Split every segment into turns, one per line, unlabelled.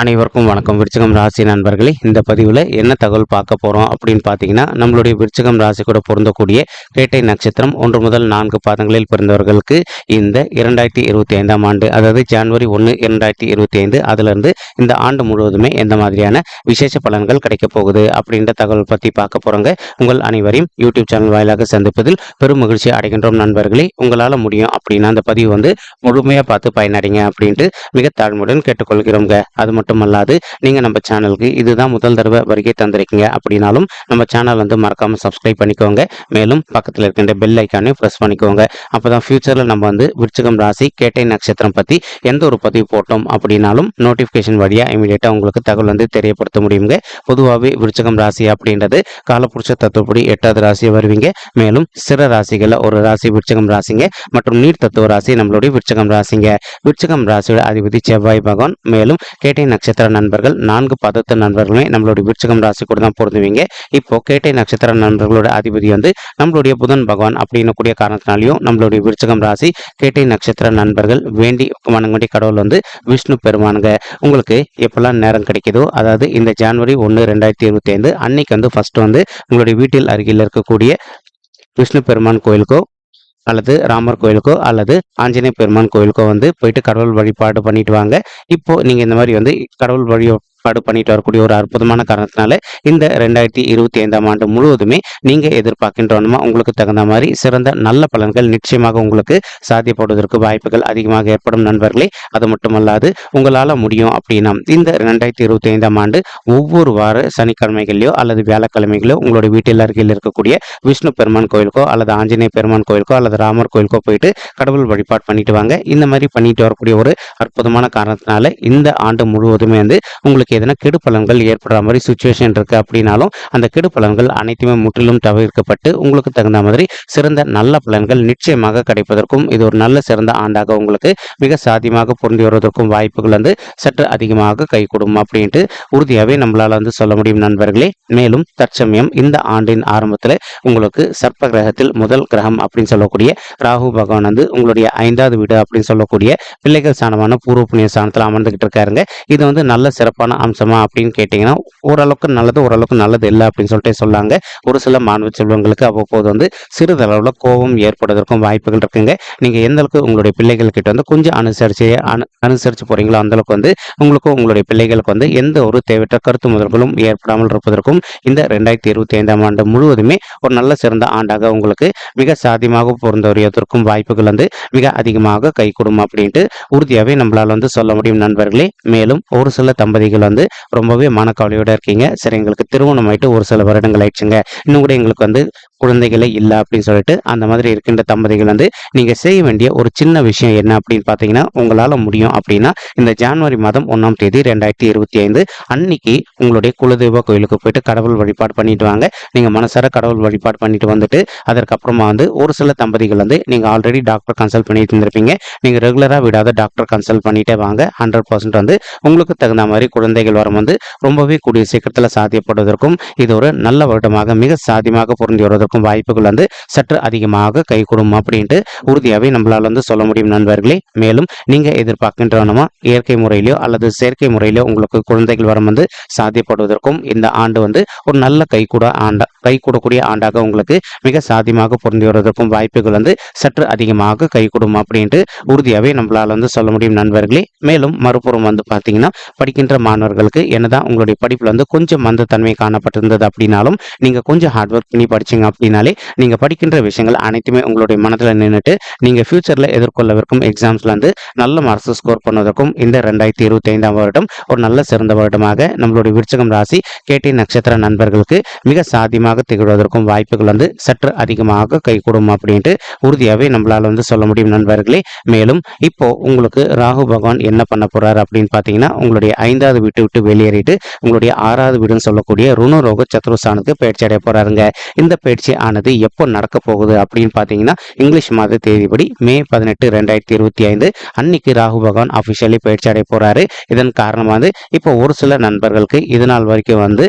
அனைவருக்கும் வணக்கம். விருச்சகம் ராசி நண்பர்களே இந்த பதிவில் என்ன தகவல் பார்க்க போகிறோம் அப்படின்னு பார்த்தீங்கன்னா நம்மளுடைய விருச்சகம் ராசி கூட பொருந்தக்கூடிய கேட்டை நட்சத்திரம் ஒன்று முதல் நான்கு பாதங்களில் பிறந்தவர்களுக்கு இந்த இரண்டாயிரத்தி இருபத்தி ஐந்தாம் ஆண்டு அதாவது ஜனவரி ஒன்று இரண்டாயிரத்தி இருபத்தி ஐந்து அதுலேருந்து இந்த ஆண்டு முழுவதுமே எந்த மாதிரியான விசேஷ பலன்கள் கிடைக்க போகுது அப்படின்ற தகவல் பற்றி பார்க்க போகிறோங்க உங்கள் அனைவரையும் யூடியூப் சேனல் வாயிலாக சந்திப்பதில் பெரும் மகிழ்ச்சி அடைகின்றோம் நண்பர்களே. உங்களால் முடியும் அப்படின்னா அந்த பதிவு வந்து முழுமையாக பார்த்து பயனடைங்க அப்படின்ட்டு மிக தாழ்மையுடன் கேட்டுக்கொள்கிறோங்க அது மட்டுமல்லாது நீங்கள் நம்ம சேனலுக்கு இதுதான் முதல் தடவை வருகை தந்திருக்கீங்க அப்படின்னாலும் நம்ம சேனல் வந்து மறக்காமல் சப்ஸ்கிரைப் பண்ணிக்கோங்க. மேலும் பக்கத்தில் இருக்கின்ற பெல் ஐக்கானையும் ப்ரெஸ் பண்ணிக்கோங்க. அப்போ தான் ஃபியூச்சரில் நம்ம வந்து விருச்சிகம் ராசி கேட்டை நட்சத்திரம் பற்றி எந்த ஒரு பதிவு போட்டோம் அப்படின்னாலும் நோட்டிஃபிகேஷன் வழியாக இமீடியட்டாக உங்களுக்கு தகவல் வந்து தெரியப்படுத்த முடியுங்க. பொதுவாகவே விருச்சிகம் ராசி அப்படின்றது காலப்புருஷ தத்துவப்படி எட்டாவது ராசியை வருவீங்க. மேலும் சிற ராசிகளில் ஒரு ராசி விருச்சகம் ராசிங்க மற்றும் நீர் தத்துவ ராசி நம்மளுடைய விருச்சகம் ராசிங்க. விருச்சகம் ராசியோட அதிபதி செவ்வாய் பகவான். மேலும் கேட்டை நட்சத்திர நண்பர்கள் நான்கு பதத்து நண்பர்களுமே நம்மளுடைய விருச்சகம் ராசி கூட தான் பொருந்துவீங்க. இப்போ கேட்டை நட்சத்திர நண்பர்களோட அதிபதி வந்து நம்மளுடைய புதன் பகவான் அப்படின்னு கூடிய காரணத்தினாலையும் நம்மளுடைய விருச்சகம் ராசி கேட்டை நட்சத்திர நண்பர்கள் வேண்டி வணங்க கடவுள் வந்து விஷ்ணு பெருமானுங்க. உங்களுக்கு எப்பெல்லாம் நேரம் கிடைக்குதோ அதாவது இந்த ஜான்வரி ஒன்று ரெண்டாயிரத்தி இருபத்தி ஐந்து அன்னைக்கு வந்து ஃபர்ஸ்ட் வந்து உங்களுடைய வீட்டில் அருகில் இருக்கக்கூடிய விஷ்ணு பெருமான் கோயிலுக்கோ அல்லது ராமர் கோயிலுக்கோ அல்லது ஆஞ்சநேய பெருமான் கோயிலுக்கோ வந்து போயிட்டு கடவுள் வழிபாடு பண்ணிட்டு வாங்க. இப்போ நீங்க இந்த மாதிரி வந்து கடவுள் ஏற்பாடு பண்ணிட்டு வரக்கூடிய ஒரு அற்புதமான காரணத்தினால இந்த ரெண்டாயிரத்தி இருபத்தி ஐந்தாம் ஆண்டு முழுவதுமே நீங்க எதிர்பார்க்கின்றோமா உங்களுக்கு தகுந்த மாதிரி சிறந்த நல்ல பலன்கள் நிச்சயமாக உங்களுக்கு சாத்தியப்படுவதற்கு வாய்ப்புகள் அதிகமாக ஏற்படும் நண்பர்களே. அது மட்டுமல்லாது உங்களால முடியும் அப்படின்னா இந்த ரெண்டாயிரத்தி இருபத்தி ஐந்தாம் ஆண்டு ஒவ்வொரு வார சனிக்கிழமைகளிலோ அல்லது வியாழக்கிழமைகளோ உங்களுடைய வீட்டில் அருகில் இருக்கக்கூடிய விஷ்ணு பெருமான் கோயிலுக்கோ அல்லது ஆஞ்சநேய பெருமான் கோயிலுக்கோ அல்லது ராமர் கோயிலுக்கோ போயிட்டு கடவுள் வழிபாடு பண்ணிட்டு வாங்க. இந்த மாதிரி பண்ணிட்டு வரக்கூடிய ஒரு அற்புதமான காரணத்தினால இந்த ஆண்டு முழுவதுமே வந்து உங்களுக்கு எதனா கெடு பலன்கள் ஏற்படுற மாதிரி சுச்சுவேஷன் இருக்கு அப்படின்னாலும் அந்த கெடு பலன்கள் அனைத்துமே முற்றிலும் தவிர்க்கப்பட்டு உங்களுக்கு தகுந்த மாதிரி சிறந்த நல்ல பலன்கள் நிச்சயமாக கிடைப்பதற்கும் இது ஒரு நல்ல சிறந்த ஆண்டாக உங்களுக்கு மிக சாத்தியமாக பொருந்தி வருவதற்கும் வாய்ப்புகள் வந்து சற்று அதிகமாக கைகூடும் அப்படின்ட்டு உறுதியாகவே நம்மளால வந்து சொல்ல முடியும் நண்பர்களே. மேலும் தற்சமயம் இந்த ஆண்டின் ஆரம்பத்தில் உங்களுக்கு சர்ப்ப கிரகத்தில் முதல் கிரகம் அப்படின்னு சொல்லக்கூடிய ராகு பகவான் வந்து உங்களுடைய ஐந்தாவது வீடு அப்படின்னு சொல்லக்கூடிய பிள்ளைகள் சாணமான பூர்வ புண்ணிய ஸ்தானத்தில் அமர்ந்துகிட்டு இருக்காருங்க. இது வந்து நல்ல சிறப்பான அம்சமா அப்படின்னு கேட்டிங்கன்னா ஓரளவுக்கு நல்லது ஓரளவுக்கு நல்லது இல்லை அப்படின்னு சொல்லிட்டு சொல்லாங்க. ஒரு சில மாணவ செல்வங்களுக்கு அவ்வப்போது வந்து சிறிதளவில் கோபம் ஏற்படுவதற்கும் வாய்ப்புகள் இருக்குங்க. நீங்கள் எந்த அளவுக்கு உங்களுடைய பிள்ளைகள் கிட்ட வந்து கொஞ்சம் அனுசரிச்சு அனு அனுசரித்து போகிறீங்களோ அந்தளவுக்கு வந்து உங்களுக்கும் உங்களுடைய பிள்ளைகளுக்கு வந்து எந்த ஒரு தேவையற்ற கருத்து முதல்களும் ஏற்படாமல் இருப்பதற்கும் இந்த ரெண்டாயிரத்தி இருபத்தி ஐந்தாம் ஆண்டு முழுவதுமே ஒரு நல்ல சிறந்த ஆண்டாக உங்களுக்கு மிக சாத்தியமாக பொருந்தவரியதற்கும் வாய்ப்புகள் வந்து மிக அதிகமாக கைகூடும் அப்படின்ட்டு உறுதியாகவே நம்மளால் வந்து சொல்ல முடியும் நண்பர்களே. மேலும் ஒரு சில தம்பதிகள் வந்து ரொம்பவே மனக்கவலையோட இருக்கீங்க. சரி எங்களுக்கு திருமணம் ஆயிட்டு ஒரு சில வருடங்கள் ஆயிடுச்சுங்க. இன்னும் கூட எங்களுக்கு வந்து குழந்தைகளே இல்லை அப்படின்னு சொல்லிட்டு அந்த மாதிரி இருக்கின்ற தம்பதிகள் வந்து நீங்கள் செய்ய வேண்டிய ஒரு சின்ன விஷயம் என்ன அப்படின்னு பார்த்தீங்கன்னா உங்களால் முடியும் அப்படின்னா இந்த ஜான்வரி மாதம் ஒன்றாம் தேதி ரெண்டாயிரத்தி இருபத்தி ஐந்து அன்னைக்கு உங்களுடைய குலதெய்வ கோயிலுக்கு போயிட்டு கடவுள் வழிபாடு பண்ணிட்டு வாங்க. நீங்கள் மனசார கடவுள் வழிபாடு பண்ணிட்டு வந்துட்டு அதற்கப்புறமா வந்து ஒரு சில தம்பதிகள் வந்து நீங்கள் ஆல்ரெடி டாக்டர் கன்சல்ட் பண்ணிட்டு இருந்திருப்பீங்க. நீங்கள் ரெகுலராக விடாத டாக்டர் கன்சல்ட் பண்ணிட்டே வாங்க. ஹண்ட்ரட் பர்சன்ட் வந்து உங்களுக்கு தகுந்த மாதிரி குழந்தைகள் வரம் வந்து ரொம்பவே கூடிய சீக்கிரத்தில் சாத்தியப்படுவதற்கும் இது ஒரு நல்ல வருடமாக மிக சாத்தியமாக பொருந்தி வருவதற்கும் வாய்ப்புகள் வந்து சற்று அதிகமாக கைகூடும் அப்படின்ட்டு உறுதியாகவே நம்மளால் வந்து சொல்ல முடியும் நண்பர்களே. மேலும் நீங்கள் எதிர்பார்க்கின்றனமா இயற்கை முறையிலோ அல்லது செயற்கை முறையிலோ உங்களுக்கு குழந்தைகள் வரம் வந்து சாத்தியப்படுவதற்கும் இந்த ஆண்டு வந்து ஒரு நல்ல கைகூட ஆண்டா கைகூடக்கூடிய ஆண்டாக உங்களுக்கு மிக சாத்தியமாக பொருந்தி வருவதற்கும் வாய்ப்புகள் வந்து சற்று அதிகமாக கைகூடும் அப்படின்ட்டு உறுதியாகவே நம்மளால் வந்து சொல்ல முடியும் நண்பர்களே. மேலும் மறுபுறம் வந்து பார்த்தீங்கன்னா படிக்கின்ற மாணவர்களுக்கு என்னதான் உங்களுடைய படிப்பில் வந்து கொஞ்சம் மந்தத்தன்மை காணப்பட்டிருந்தது அப்படின்னாலும் நீங்கள் கொஞ்சம் ஹார்ட் ஒர்க் பண்ணி படிச்சீங்க அப்படின்னாலே நீங்கள் படிக்கின்ற விஷயங்கள் அனைத்துமே உங்களுடைய மனதில் நின்றுட்டு நீங்கள் ஃபியூச்சரில் எதிர்கொள்ளவிருக்கும் எக்ஸாம்ஸில் வந்து நல்ல மார்க்ஸ் ஸ்கோர் பண்ணுவதற்கும் இந்த ரெண்டாயிரத்தி இருபத்தி ஐந்தாம் வருடம் ஒரு நல்ல சிறந்த வருடமாக நம்மளுடைய விருச்சகம் ராசி கேட்டி நட்சத்திர நண்பர்களுக்கு மிக சாத்தியமாக திகழ்வதற்கும் வாய்ப்புகள் வந்து சற்று அதிகமாக கைகூடும் அப்படின்ட்டு உறுதியாகவே நம்மளால் வந்து சொல்ல முடியும் நண்பர்களே. மேலும் இப்போ உங்களுக்கு ராகு பகவான் என்ன பண்ண போறாரு அப்படின்னு பார்த்தீங்கன்னா உங்களுடைய ஐந்தாவது வீட்டு விட்டு வெளியேறிட்டு உங்களுடைய ஆறாவது வீடுன்னு சொல்லக்கூடிய ருணரோக சத்ருஸ்தானுக்கு பயிற்சி அடைய போறாருங்க. இந்த பயிற்சி ஆனது எப்போ நடக்க போகுது அப்படின்னு பார்த்தீங்கன்னா இங்கிலீஷ் மாத தேதிப்படி மே பதினெட்டு ரெண்டாயிரத்தி இருபத்தி ஐந்து அன்னைக்கு ராகு பகவான் அஃபிஷியலி பயிற்சி அடைய போறாரு. இதன் காரணமாக இப்போ ஒரு சில நண்பர்களுக்கு இது நாள் வரைக்கும் வந்து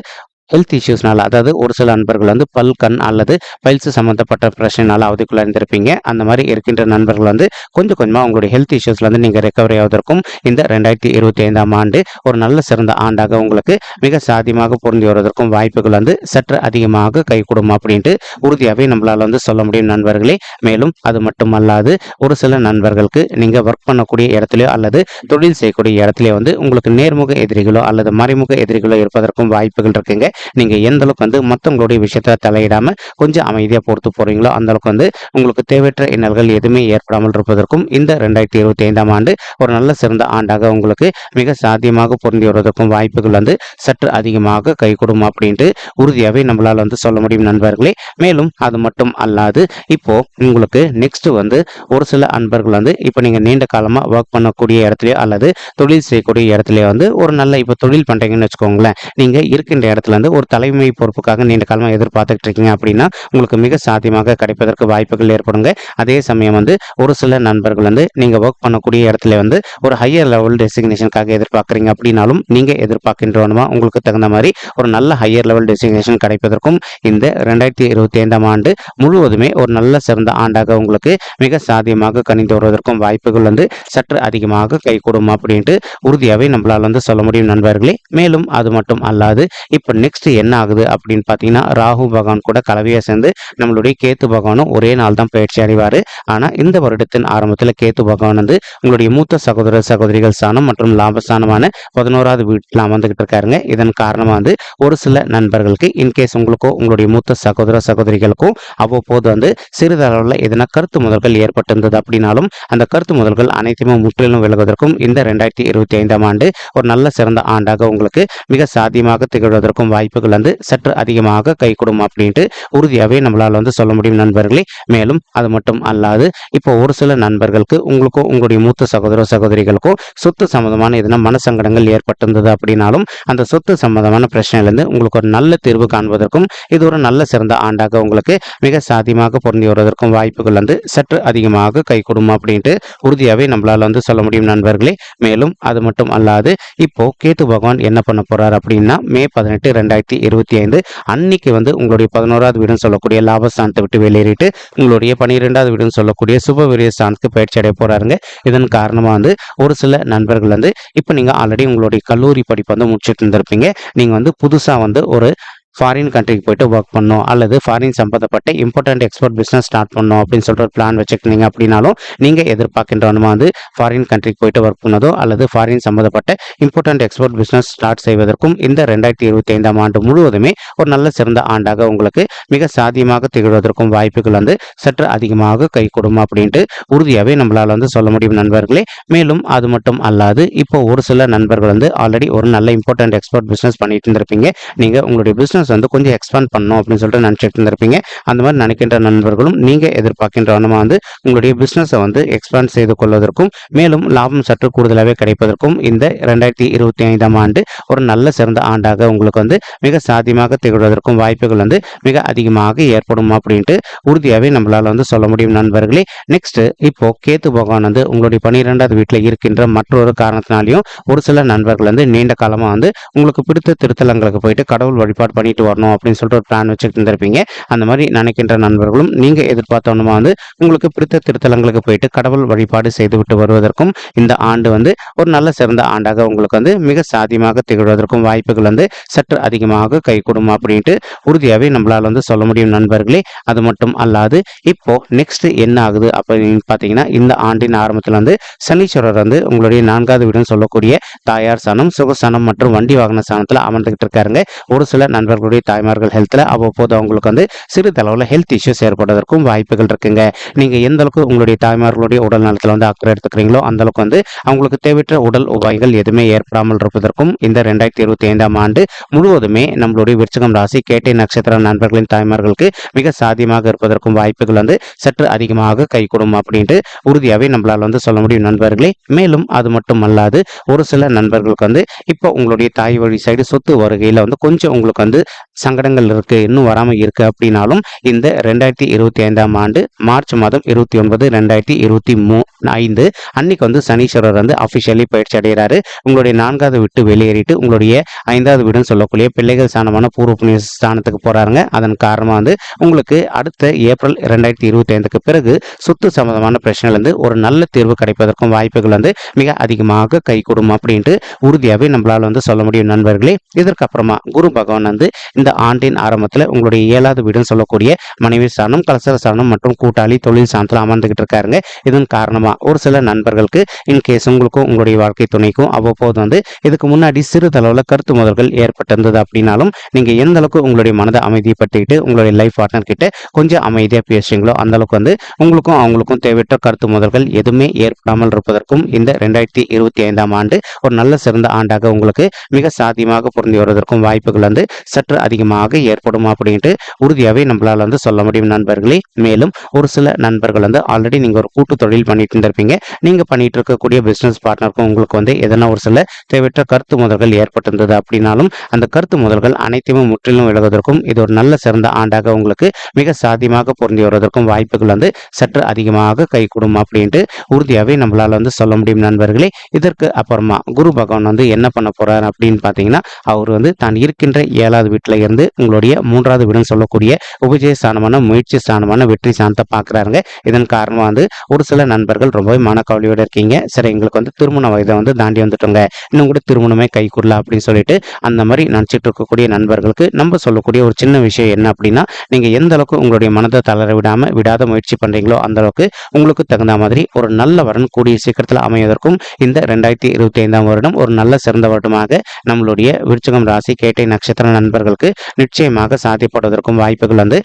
ஹெல்த் இஷ்யூஸ்னால அதாவது ஒரு சில நண்பர்கள் வந்து பல் கண் அல்லது பைல்ஸ் சம்மந்தப்பட்ட பிரச்சனைனால அவதிக்குள்ள இருந்திருப்பீங்க. அந்த மாதிரி இருக்கின்ற நண்பர்கள் வந்து கொஞ்சம் கொஞ்சமாக உங்களுடைய ஹெல்த் இஷ்யூஸ்லேருந்து நீங்கள் ரெக்கவரி ஆவதற்கும் இந்த ரெண்டாயிரத்தி இருபத்தி ஐந்தாம் ஆண்டு ஒரு நல்ல சிறந்த ஆண்டாக உங்களுக்கு மிக சாத்தியமாக பொருந்தி வருவதற்கும் வாய்ப்புகள் வந்து சற்று அதிகமாக கைகூடும் அப்படின்ட்டு உறுதியாகவே நம்மளால் வந்து சொல்ல முடியும் நண்பர்களே. மேலும் அது மட்டுமல்லாது ஒரு சில நண்பர்களுக்கு நீங்கள் ஒர்க் பண்ணக்கூடிய இடத்துலையோ அல்லது தொழில் செய்யக்கூடிய இடத்துலையோ வந்து உங்களுக்கு நேர்முக எதிரிகளோ அல்லது மறைமுக எதிரிகளோ இருப்பதற்கும் வாய்ப்புகள் இருக்குங்க. நீங்கள் எந்த அளவுக்கு வந்து மற்றவங்களுடைய விஷயத்த தலையிடாமல் கொஞ்சம் அமைதியாக பொறுத்து போகிறீங்களோ அந்த அளவுக்கு வந்து உங்களுக்கு தேவையற்ற இன்னல்கள் எதுவுமே ஏற்படாமல் இருப்பதற்கும் இந்த ரெண்டாயிரத்தி இருபத்தி ஐந்தாம் ஆண்டு ஒரு நல்ல சிறந்த ஆண்டாக உங்களுக்கு மிக சாத்தியமாக பொருந்தி வருவதற்கும் வாய்ப்புகள் வந்து சற்று அதிகமாக கைகூடும் அப்படின்ட்டு உறுதியாகவே நம்மளால் வந்து சொல்ல முடியும் நண்பர்களே. மேலும் அது மட்டும் அல்லாது இப்போ உங்களுக்கு நெக்ஸ்ட் வந்து ஒரு சில அன்பர்கள் வந்து இப்போ நீங்கள் நீண்ட காலமாக ஒர்க் பண்ணக்கூடிய இடத்துலையோ அல்லது தொழில் செய்யக்கூடிய இடத்துலையோ வந்து ஒரு நல்ல இப்போ தொழில் பண்ணுறீங்கன்னு வச்சுக்கோங்களேன். நீங்கள் இருக்கின்ற இடத்துல இருந்து ஒரு தலைமை பொறுப்புக்காக நீண்ட காலமாக எதிர்பார்த்துட்டு இருக்கீங்க அப்படின்னா உங்களுக்கு மிக சாத்தியமாக கிடைப்பதற்கு வாய்ப்புகள் ஏற்படுங்க. அதே சமயம் வந்து ஒரு சில நண்பர்கள் வந்து நீங்கள் ஒர்க் பண்ணக்கூடிய இடத்துல வந்து ஒரு ஹையர் லெவல் டெசிக்னேஷனுக்காக எதிர்பார்க்குறீங்க அப்படின்னாலும் நீங்கள் எதிர்பார்க்கின்றவனுமா உங்களுக்கு தகுந்த மாதிரி ஒரு நல்ல ஹையர் லெவல் டெசிக்னேஷன் கிடைப்பதற்கும் இந்த ரெண்டாயிரத்தி இருபத்தி ஐந்தாம் ஆண்டு முழுவதுமே ஒரு நல்ல சிறந்த ஆண்டாக உங்களுக்கு மிக சாத்தியமாக கணிந்து வருவதற்கும் வாய்ப்புகள் வந்து சற்று அதிகமாக கைகூடும் அப்படின்ட்டு உறுதியாகவே நம்மளால் வந்து சொல்ல முடியும் நண்பர்களே. மேலும் அது மட்டும் அல்லாது இப்போ நெக்ஸ்ட் என்ன ஆகுது அப்படின்னு பார்த்தீங்கன்னா ராகு பகவான் கூட கலவையாக சேர்ந்து நம்மளுடைய கேத்து பகவானும் ஒரே நாள் தான் பயிற்சி அடைவார். ஆனால் இந்த வருடத்தின் ஆரம்பத்தில் கேத்து பகவான் வந்து உங்களுடைய மூத்த சகோதர சகோதரிகள் ஸ்தானம் மற்றும் லாபஸ்தானமான பதினோராவது வீட்டில் அமர்ந்துகிட்டு இருக்காருங்க. இதன் காரணமாக வந்து ஒரு சில நண்பர்களுக்கு இன்கேஸ் உங்களுக்கோ உங்களுடைய மூத்த சகோதர சகோதரிகளுக்கும் அவ்வப்போது வந்து சிறிதளவில் எதனா கருத்து முதல்கள் ஏற்பட்டிருந்தது அப்படின்னாலும் அந்த கருத்து முதல்கள் அனைத்துமே முற்றிலும் விலகுவதற்கும் இந்த ரெண்டாயிரத்தி இருபத்தி ஐந்தாம் ஆண்டு ஒரு நல்ல சிறந்த ஆண்டாக உங்களுக்கு மிக சாத்தியமாக திகழ்வதற்கும் வாய்ப்புகள் வந்து சற்று அதிகமாக கைகூடும் அப்படின்ட்டு உறுதியாகவே நம்மளால் வந்து சொல்ல முடியும் நண்பர்களே. மேலும் அது மட்டும் அல்லாது இப்போ ஒரு சில நண்பர்களுக்கு உங்களுக்கோ உங்களுடைய மூத்த சகோதர சகோதரிகளுக்கோ சொத்து சம்பந்தமான எதுனா மனசங்கடங்கள் ஏற்பட்டிருந்தது அப்படின்னாலும் அந்த சொத்து சம்பந்தமான பிரச்சனையிலிருந்து உங்களுக்கு ஒரு நல்ல தீர்வு காண்பதற்கும் இது ஒரு நல்ல சிறந்த ஆண்டாக உங்களுக்கு மிக சாத்தியமாக பொருந்தி வருவதற்கும் வாய்ப்புகள் வந்து சற்று அதிகமாக கைகூடும் அப்படின்ட்டு உறுதியாகவே நம்மளால் வந்து சொல்ல முடியும் நண்பர்களே. மேலும் அது மட்டும் அல்லாது இப்போ கேத்து பகவான் என்ன பண்ண போறார் அப்படின்னா மே பதினெட்டு ரெண்டாயிரத்தி இருபத்தி ஐந்து அன்னைக்கு வந்து உங்களுடைய பதினோராவது வீடுன்னு சொல்லக்கூடிய லாபஸ்தானத்தை விட்டு வெளியேறிட்டு உங்களுடைய பன்னிரெண்டாவது வீடுன்னு சொல்லக்கூடிய சுப விரிய ஸ்தானத்துக்கு பயிற்சி அடைய போறாருங்க. இதன் காரணமாக வந்து ஒரு சில நண்பர்கள் வந்து இப்போ நீங்கள் ஆல்ரெடி உங்களுடைய கல்லூரி படிப்பு வந்து முடிச்சுட்டு இருந்திருப்பீங்க. நீங்கள் வந்து புதுசாக வந்து ஒரு ஃபாரின் கண்ட்ரிக்கு போயிட்டு ஒர்க் பண்ணணும் அல்லது ஃபாரின் சம்மந்தப்பட்ட இம்பார்ட்டன்ட் எக்ஸ்போர்ட் பிஸ்னஸ் ஸ்டார்ட் பண்ணணும் அப்படின்னு சொல்லிட்டு ஒரு பிளான் வச்சுருந்தீங்க அப்படின்னாலும் நீங்கள் எதிர்பார்க்கின்றவனுமா வந்து ஃபாரின் கண்ட்ரிக்கு போயிட்டு ஒர்க் பண்ணதோ அல்லது ஃபாரின் சம்மந்தப்பட்ட இம்பார்ட்டன்ட் எக்ஸ்போர்ட் பிஸ்னஸ் ஸ்டார்ட் செய்வதற்கும் இந்த ரெண்டாயிரத்தி இருபத்தி ஐந்தாம் ஆண்டு முழுவதுமே ஒரு நல்ல சிறந்த ஆண்டாக உங்களுக்கு மிக சாத்தியமாக திகழ்வதற்கும் வாய்ப்புகள் வந்து சற்று அதிகமாக கை கொடுமா அப்படின்ட்டு உறுதியாகவே நம்மளால் வந்து சொல்ல முடியும் நண்பர்களே. மேலும் அது மட்டும் அல்லாது இப்போ ஒரு சில நண்பர்கள் வந்து ஆல்ரெடி ஒரு நல்ல இம்பார்ட்டன்ட் எக்ஸ்போர்ட் பிஸ்னஸ் பண்ணிட்டு இருந்திருப்பீங்க. நீங்கள் உங்களுடைய பிஸ்னஸ் வந்து கொஞ்சம் எக்ஸ்பேண்ட் பண்ணணும் அப்படின்னு சொல்லிட்டு நினச்சிட்டு இருந்திருப்பீங்க. அந்த மாதிரி நினைக்கின்ற நண்பர்களும் நீங்கள் எதிர்பார்க்கின்ற வண்ணமா வந்து உங்களுடைய பிஸ்னஸை வந்து எக்ஸ்பேண்ட் செய்து கொள்வதற்கும் மேலும் லாபம் சற்று கூடுதலாகவே கிடைப்பதற்கும் இந்த ரெண்டாயிரத்தி இருபத்தி ஐந்தாம் ஆண்டு ஒரு நல்ல சிறந்த ஆண்டாக உங்களுக்கு வந்து மிக சாத்தியமாக திகழ்வதற்கும் வாய்ப்புகள் வந்து மிக அதிகமாக ஏற்படும் அப்படின்ட்டு உறுதியாகவே நம்மளால் வந்து சொல்ல முடியும் நண்பர்களே. நெக்ஸ்ட் இப்போ கேத்து பகவான் வந்து உங்களுடைய பன்னிரெண்டாவது வீட்டில் இருக்கின்ற மற்றொரு காரணத்தினாலையும் ஒரு சில நண்பர்கள் வந்து நீண்ட காலமாக வந்து உங்களுக்கு பிடித்த திருத்தலங்களுக்கு போயிட்டு கடவுள் வழிபாடு பண்ணிட்டு வரணும் அப்படின்னு சொல்லிட்டு ஒரு பிளான் வச்சுட்டு இருந்திருப்பீங்க. அந்த மாதிரி நினைக்கின்ற நண்பர்களும் நீங்கள் எதிர்பார்த்தவனுமா வந்து உங்களுக்கு பிடித்த திருத்தலங்களுக்கு போயிட்டு கடவுள் வழிபாடு செய்துவிட்டு வருவதற்கும் இந்த ஆண்டு வந்து ஒரு நல்ல சிறந்த ஆண்டாக உங்களுக்கு வந்து மிக சாத்தியமாக திகழ்வதற்கும் வாய்ப்புகள் வந்து சற்று அதிகமாக கைகூடும் அப்படின்ட்டு உறுதியாகவே நம்மளால் வந்து சொல்ல முடியும் நண்பர்களே. அது மட்டும் அல்லாது இப்போ நெக்ஸ்ட் என்ன ஆகுது அப்படின்னு பார்த்தீங்கன்னா இந்த ஆண்டின் ஆரம்பத்தில் வந்து சனீஸ்வரர் வந்து உங்களுடைய நான்காவது வீடுன்னு சொல்லக்கூடிய தாயார் சனம் சுகசனம் மற்றும் வண்டி வாகன சாணத்தில் அமர்ந்துகிட்டு இருக்காருங்க. ஒரு சில நண்பர்கள் நண்பர்களுடைய தாய்மார்கள் ஹெல்த்தில் அவ்வப்போது அவங்களுக்கு வந்து சிறிதளவில் ஹெல்த் இஷ்யூஸ் ஏற்படுவதற்கும் வாய்ப்புகள் இருக்குங்க. நீங்கள் எந்த அளவுக்கு உங்களுடைய தாய்மார்களுடைய உடல் நலத்தில் வந்து அக்கறை எடுத்துக்கிறீங்களோ அந்த அளவுக்கு வந்து அவங்களுக்கு தேவையற்ற உடல் உபாய்கள் எதுவுமே ஏற்படாமல் இருப்பதற்கும் இந்த ரெண்டாயிரத்தி இருபத்தி ஐந்தாம் ஆண்டு முழுவதுமே நம்மளுடைய விருச்சகம் ராசி கேட்டை நட்சத்திர நண்பர்களின் தாய்மார்களுக்கு மிக சாத்தியமாக இருப்பதற்கும் வாய்ப்புகள் வந்து சற்று அதிகமாக கைகூடும் அப்படின்ட்டு உறுதியாகவே நம்மளால் வந்து சொல்ல முடியும் நண்பர்களே. மேலும் அது மட்டும் அல்லாது ஒரு சில நண்பர்களுக்கு வந்து இப்போ உங்களுடைய தாய் வழி சைடு சொத்து வருகையில் வந்து கொஞ்சம் உங்களுக்கு வந்து சங்கடங்கள் இருக்கு இன்னும் வராமல் இருக்கு அப்படின்னாலும் இந்த ரெண்டாயிரத்தி இருபத்தி ஐந்தாம் ஆண்டு மார்ச் மாதம் இருபத்தி ஒன்பது ரெண்டாயிரத்தி இருபத்தி மூ ஐந்து அன்னைக்கு வந்து சனீஸ்வரர் வந்து அஃபிஷியலி பயிற்சி அடைகிறாரு. உங்களுடைய நான்காவது விட்டு வெளியேறிட்டு உங்களுடைய ஐந்தாவது வீடுன்னு சொல்லக்கூடிய பிள்ளைகள் ஸ்தானமான பூர்வ புண்ணிய ஸ்தானத்துக்கு போறாருங்க. அதன் காரணமாக வந்து உங்களுக்கு அடுத்த ஏப்ரல் ரெண்டாயிரத்தி இருபத்தி ஐந்துக்கு பிறகு சொத்து சம்பந்தமான வந்து ஒரு நல்ல தீர்வு கிடைப்பதற்கும் வாய்ப்புகள் வந்து மிக அதிகமாக கைகூடும் அப்படின்ட்டு உறுதியாகவே நம்மளால் வந்து சொல்ல முடியும் நண்பர்களே. இதற்கப்புறமா குரு பகவான் வந்து இந்த ஆண்டின் ஆரம்பத்தில் உங்களுடைய ஏழாவது வீடுன்னு சொல்லக்கூடிய மனைவி ஸ்தானம் கலசர ஸ்தானம் மற்றும் கூட்டாளி தொழில் ஸ்தானத்தில் அமர்ந்துகிட்டு இருக்காருங்க. இதன் காரணமாக ஒரு சில நண்பர்களுக்கு இன்கேஸ் உங்களுக்கும் உங்களுடைய வாழ்க்கை துணைக்கும் அவ்வப்போது வந்து இதுக்கு முன்னாடி சிறிதளவில் கருத்து முதல்கள் ஏற்பட்டிருந்தது அப்படின்னாலும் நீங்கள் எந்த அளவுக்கு உங்களுடைய மனதை அமைதிப்படுத்திக்கிட்டு உங்களுடைய லைஃப் பார்ட்னர் கிட்ட கொஞ்சம் அமைதியாக பேசுறீங்களோ அந்த அளவுக்கு வந்து உங்களுக்கும் அவங்களுக்கும் தேவையற்ற கருத்து முதல்கள் எதுவுமே ஏற்படாமல் இருப்பதற்கும் இந்த ரெண்டாயிரத்தி இருபத்தி ஐந்தாம் ஆண்டு ஒரு நல்ல சிறந்த ஆண்டாக உங்களுக்கு மிக சாத்தியமாக பொருந்தி வருவதற்கும் வாய்ப்புகள் வந்து சற்று அதிகமாக ஏற்படும் அப்படின்ட்டு உறுதியாகவே நம்மளால் வந்து சொல்ல முடியும் நண்பர்களே. மேலும் ஒரு சில நண்பர்கள் வந்து ஆல்ரெடி நீங்கள் ஒரு கூட்டு தொழில் பண்ணிட்டு இருந்திருப்பீங்க. நீங்கள் பண்ணிட்டு இருக்கக்கூடிய பிஸ்னஸ் பார்ட்னருக்கும் உங்களுக்கு வந்து எதனா ஒரு சில தேவையற்ற கருத்து முதல்கள் ஏற்பட்டிருந்தது அப்படின்னாலும் அந்த கருத்து முதல்கள் அனைத்துமே முற்றிலும் விலகுவதற்கும் இது ஒரு நல்ல சிறந்த ஆண்டாக உங்களுக்கு மிக சாத்தியமாக பொருந்தி வருவதற்கும் வாய்ப்புகள் வந்து சற்று அதிகமாக கை கூடும் அப்படின்ட்டு உறுதியாகவே நம்மளால் வந்து சொல்ல முடியும் நண்பர்களே. இதற்கு அப்புறமா குரு பகவான் வந்து என்ன பண்ண போறார் அப்படின்னு பார்த்தீங்கன்னா அவர் வந்து தான் இருக்கின்ற ஏழாவது வீட்டில் இருந்து உங்களுடைய மூன்றாவது வீடுன்னு சொல்லக்கூடிய உபஜய ஸ்தானமான முயற்சி ஸ்தானமான வெற்றி ஸ்தானத்தை பார்க்குறாருங்க இதன் காரணமாக வந்து ஒரு சில நண்பர்கள் ரொம்பவே மனக்கவலையோடு இருக்கீங்க. சரி எங்களுக்கு வந்து திருமண வயதை வந்து தாண்டி வந்துட்டோங்க. இன்னும் கூட திருமணமே கைக்குள்ள அப்படின்னு சொல்லிட்டு அந்த மாதிரி நினச்சிட்டு இருக்கக்கூடிய நண்பர்களுக்கு நம்ம சொல்லக்கூடிய ஒரு சின்ன விஷயம் என்ன அப்படின்னா நீங்கள் எந்த அளவுக்கு உங்களுடைய மனதை தளர விடாமல் விடாத முயற்சி பண்ணுறீங்களோ அந்த அளவுக்கு உங்களுக்கு தகுந்த மாதிரி ஒரு நல்ல வரன் கூடிய சீக்கிரத்தில் அமைவதற்கும் இந்த ரெண்டாயிரத்தி இருபத்தி ஐந்தாம் வருடம் ஒரு நல்ல சிறந்த வருடமாக நம்மளுடைய விருச்சகம் ராசி கேட்டை நட்சத்திர நண்பர்களுக்கு நிச்சயமாக சாத்தியப்படுவதற்கும் வாய்ப்புகள் வந்து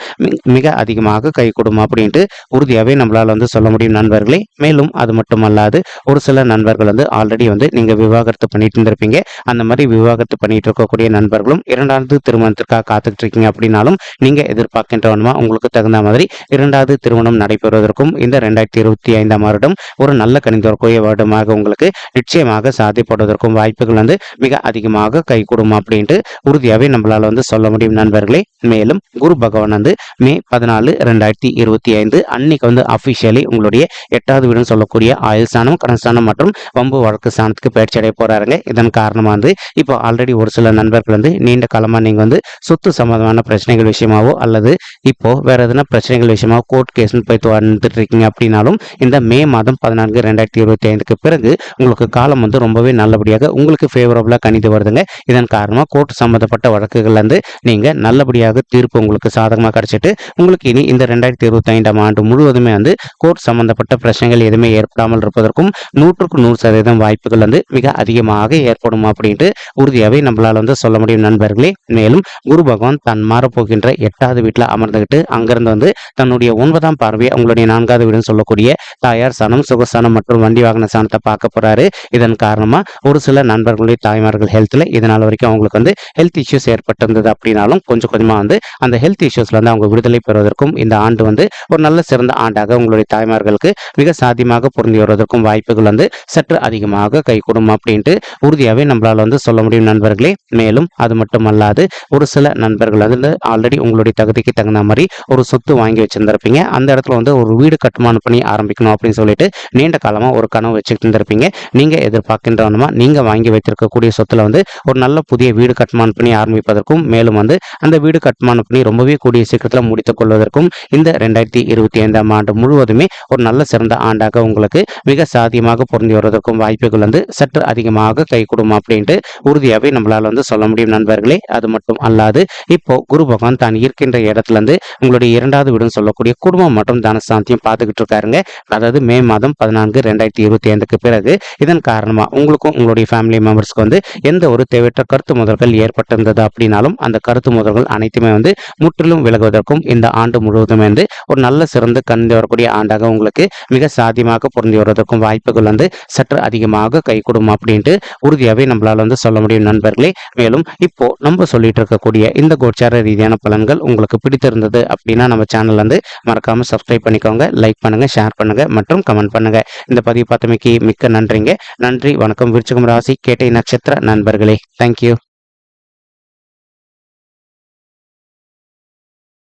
மிக அதிகமாக கை கொடுக்கும் அப்படின்ட்டு உறுதியாகவே நம்மளால் வந்து சொல்ல முடியும் நண்பர்களே. மேலும் அது மட்டுமல்லாது ஒரு சில நண்பர்கள் வந்து ஆல்ரெடி வந்து நீங்கள் விவாகரத்து பண்ணிட்டு இருந்திருப்பீங்க. அந்த மாதிரி விவாகரத்து பண்ணிட்டு இருக்கக்கூடிய நண்பர்களும் இரண்டாவது திருமணத்திற்காக காத்துக்கிட்டு இருக்கீங்க அப்படின்னாலும் நீங்கள் எதிர்பார்க்கின்றவனுமா உங்களுக்கு தகுந்த மாதிரி இரண்டாவது திருமணம் நடைபெறுவதற்கும் இந்த ரெண்டாயிரத்தி இருபத்தி ஐந்தாம் வருடம் ஒரு நல்ல கணிதற்குரிய வருடமாக உங்களுக்கு நிச்சயமாக சாத்தியப்படுவதற்கும் வாய்ப்புகள் வந்து மிக அதிகமாக கை கூடும் அப்படின்ட்டு உறுதியாகவே நம்மளால் வந்து சொல்ல முடியும் நண்பர்களே. மேலும் குரு பகவான் வந்து மே பதினாலு ரெண்டாயிரத்தி இருபத்தி ஐந்து அன்னைக்கு வந்து அஃபிஷியலி உங்களுடைய எட்டாவது வீடுன்னு சொல்லக்கூடிய ஆயுள் ஸ்தானம் கடன் ஸ்தானம் மற்றும் வம்பு வழக்கு ஸ்தானத்துக்கு பயிற்சி அடைய போறாருங்க. இதன் காரணமாக வந்து இப்போ ஆல்ரெடி ஒரு சில நண்பர்கள் வந்து நீண்ட காலமாக நீங்கள் வந்து சொத்து சம்பந்தமான பிரச்சனைகள் விஷயமாவோ அல்லது இப்போ வேற எதனா பிரச்சனைகள் விஷயமா கோர்ட் கேஸ்னு போயிட்டு வந்துட்டு இருக்கீங்க அப்படின்னாலும் இந்த மே மாதம் பதினான்கு ரெண்டாயிரத்தி இருபத்தி ஐந்துக்கு பிறகு உங்களுக்கு காலம் வந்து ரொம்பவே நல்லபடியாக உங்களுக்கு ஃபேவரபுளாக கணித்து வருதுங்க. இதன் காரணமாக கோர்ட் சம்பந்தப்பட்ட வழக்குகள் வந்து நீங்கள் நல்லபடியாக தீர்ப்பு உங்களுக்கு சாதகமாக கிடைச்சிட்டு உங்களுக்கு இனி இந்த ரெண்டாயிரத்தி இருபத்தி ஐந்தாம் ஆண்டு முழுவதுமே வந்து கோர்ட் சம்பந்தப்பட்ட பிரச்சனைகள் எதுவுமே ஏற்படாமல் இருப்பதற்கும் நூற்றுக்கு நூறு சதவீதம் வாய்ப்புகள் வந்து மிக அதிகமாக ஏற்படும் அப்படின்ட்டு உறுதியாகவே நம்மளால் வந்து சொல்ல முடியும் நண்பர்களே. மேலும் குரு பகவான் தன் மாறப்போகின்ற எட்டாவது வீட்டில் அமர்ந்துகிட்டு அங்கிருந்து வந்து தன்னுடைய ஒன்பதாம் பார்வையை உங்களுடைய நான்காவது வீடுன்னு சொல்லக்கூடிய தாயார் சனம் சுகசனம் மற்றும் வண்டி வாகன சாணத்தை பார்க்க போறாரு. இதன் காரணமா ஒரு சில நண்பர்களுடைய தாய்மார்கள் ஹெல்த்ல இதனால் வரைக்கும் அவங்களுக்கு வந்து ஹெல்த் இஷ்யூஸ் இருந்தது அப்படின்னாலும் கொஞ்சம் கொஞ்சமாக வந்து அந்த ஹெல்த் இஷ்யூஸ்ல வந்து அவங்க விடுதலை பெறுவதற்கும் இந்த ஆண்டு வந்து ஒரு நல்ல சிறந்த ஆண்டாக உங்களுடைய தாய்மார்களுக்கு மிக சாத்தியமாக பொருந்தி வருவதற்கும் வாய்ப்புகள் வந்து சற்று அதிகமாக கைகூடும் அப்படின்ட்டு உறுதியாகவே நம்மளால் வந்து சொல்ல முடியும் நண்பர்களே. மேலும் அது மட்டுமல்லாது ஒரு சில நண்பர்கள் வந்து ஆல்ரெடி உங்களுடைய தகுதிக்கு தகுந்த மாதிரி ஒரு சொத்து வாங்கி வச்சிருந்திருப்பீங்க. அந்த இடத்துல வந்து ஒரு வீடு கட்டுமானம் பண்ணி ஆரம்பிக்கணும் அப்படின்னு சொல்லிட்டு நீண்ட காலமாக ஒரு கனவு வச்சுக்கிட்டு இருந்திருப்பீங்க. நீங்கள் எதிர்பார்க்கின்றவனமா நீங்கள் வாங்கி வைத்திருக்கக்கூடிய சொத்துல வந்து ஒரு நல்ல புதிய வீடு கட்டுமானம் பண்ணி ஆரம்பிப்பதற்கும் மேலும் வந்து அந்த வீடு கட்டுமான பணி ரொம்பவே கூடிய சீக்கிரத்தில் முடித்துக் கொள்வதற்கும் இந்த ரெண்டாயிரத்தி இருபத்தி ஐந்தாம் ஆண்டு முழுவதுமே ஒரு நல்ல சிறந்த ஆண்டாக உங்களுக்கு மிக சாத்தியமாக பொருந்தி வருவதற்கும் வாய்ப்புகள் வந்து சற்று அதிகமாக கை கொடுக்கும் அப்படின்ட்டு உறுதியாகவே நம்மளால் வந்து சொல்ல முடியும் நண்பர்களே. அது மட்டும் அல்லாது இப்போ குரு பகவான் தான் இருக்கின்ற இடத்துல இருந்து உங்களுடைய இரண்டாவது வீடுன்னு சொல்லக்கூடிய குடும்பம் மற்றும் தனசாந்தியம் பார்த்துக்கிட்டு இருக்காருங்க. அதாவது மே மாதம் பதினான்கு ரெண்டாயிரத்தி இருபத்தி ஐந்துக்கு பிறகு இதன் காரணமாக உங்களுக்கும் உங்களுடைய ஃபேமிலி மெம்பர்ஸ்க்கு வந்து எந்த ஒரு தேவையற்ற கருத்து முதல்கள் ஏற்பட்டிருந்தது அப்படின்னாலும் அந்த கருத்து முதல்கள் அனைத்துமே வந்து முற்றிலும் விலகுவதற்கும் இந்த ஆண்டு முழுவதுமே வந்து ஒரு நல்ல சிறந்து கண்டு வரக்கூடிய ஆண்டாக உங்களுக்கு மிக சாத்தியமாக பொருந்தி வருவதற்கும் வாய்ப்புகள் வந்து சற்று அதிகமாக கைகூடும் அப்படின்ட்டு உறுதியாகவே நம்மளால் வந்து சொல்ல முடியும் நண்பர்களே. மேலும் இப்போ நம்ம சொல்லிட்டு இருக்கக்கூடிய இந்த கோச்சார ரீதியான பலன்கள் உங்களுக்கு பிடித்திருந்தது அப்படின்னா நம்ம சேனல் வந்து மறக்காம சப்ஸ்கிரைப் பண்ணிக்கோங்க லைக் பண்ணுங்க ஷேர் பண்ணுங்க மற்றும் கமெண்ட் பண்ணுங்க. இந்த பதிவு பார்த்தமைக்கு மிக்க நன்றிங்க. நன்றி வணக்கம். விருச்சகம் ராசி கேட்டை நட்சத்திர நண்பர்களே. தேங்க்யூ